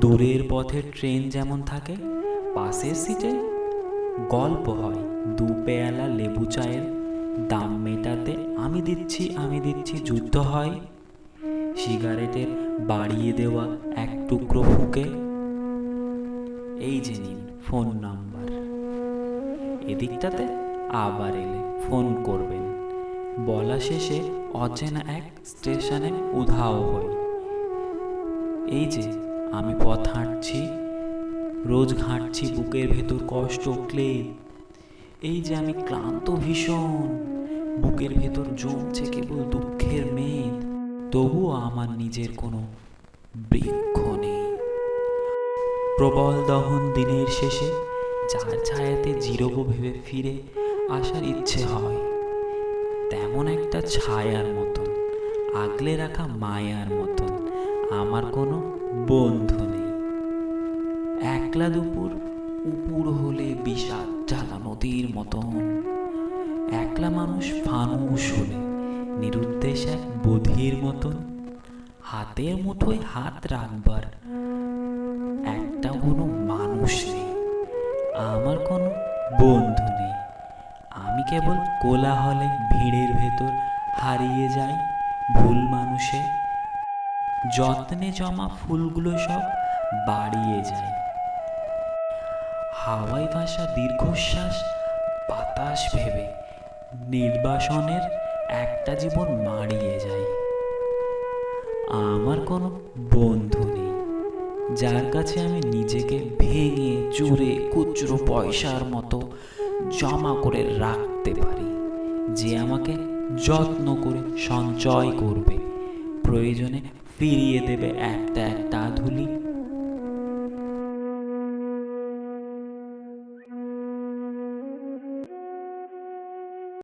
দূরের পথে ট্রেন যেমন থাকে, পাশের সিটে গল্প হয়। দু পেয়ালা লেবু চায়ের দাম মেটাতে আমি দিচ্ছি আমি দিচ্ছি যুদ্ধ হয়। সিগারেটের বাড়িয়ে দেওয়া এক টুকরো ফুকে। এই যে নিন ফোন নাম্বার। এদিকটাতে আবার এলে ফোন করবেন। বলা শেষে অচেনা এক স্টেশনে উধাও হই। এই যে আমি পথ হাঁটছি, রোজ ঘাঁটছি বুকের ভেতর কষ্ট ক্লে এই যে আমি ক্লান্ত ভীষণ, বুকের ভেতর জমছে কেবল দুঃখের মেদ, তবুও আমার নিজের কোনো বৃক্ষ নেই। প্রবল দহন দিনের শেষে, যার ছায়াতে জিরোবো ভেবে ফিরে আসার ইচ্ছে হয়। তেমন একটা ছায়ার মতন, আগলে রাখা মায়ার মতন, আমার কোনো বন্ধু নেই একলা দুপুর, উপুর হলে বিষাদ জ্বালা নদীর মতন। একলা মানুষ ফানুষ হলে নিরুদ্দেশ এক বধির মতন। হাতের মুঠোয় হাত রাখবার একটা কোনো মানুষ নেই। আমার কোনো বন্ধু নেই। আমি কেবল কোলাহলে ভিড়ের ভেতর হারিয়ে যাই ভুল মানুষে যত্নে জমা ফুলগুলো সব বাড়িয়ে যায়। হাওয়াই ভাষা দীর্ঘশ্বাস, বাতাস ভেবে নির্বাসনের একটা জীবন মারিয়ে যায়। আমার কোনো বন্ধু নেই, যার কাছে আমি নিজেকে ভেঙে, চুরে, খুচরো পয়সার মতো জমা করে রাখতে পারি, যে আমাকে যত্ন করে সঞ্চয় করবে। প্রয়োজনে ফিরিয়ে দেবে একটা একটা ধুলি।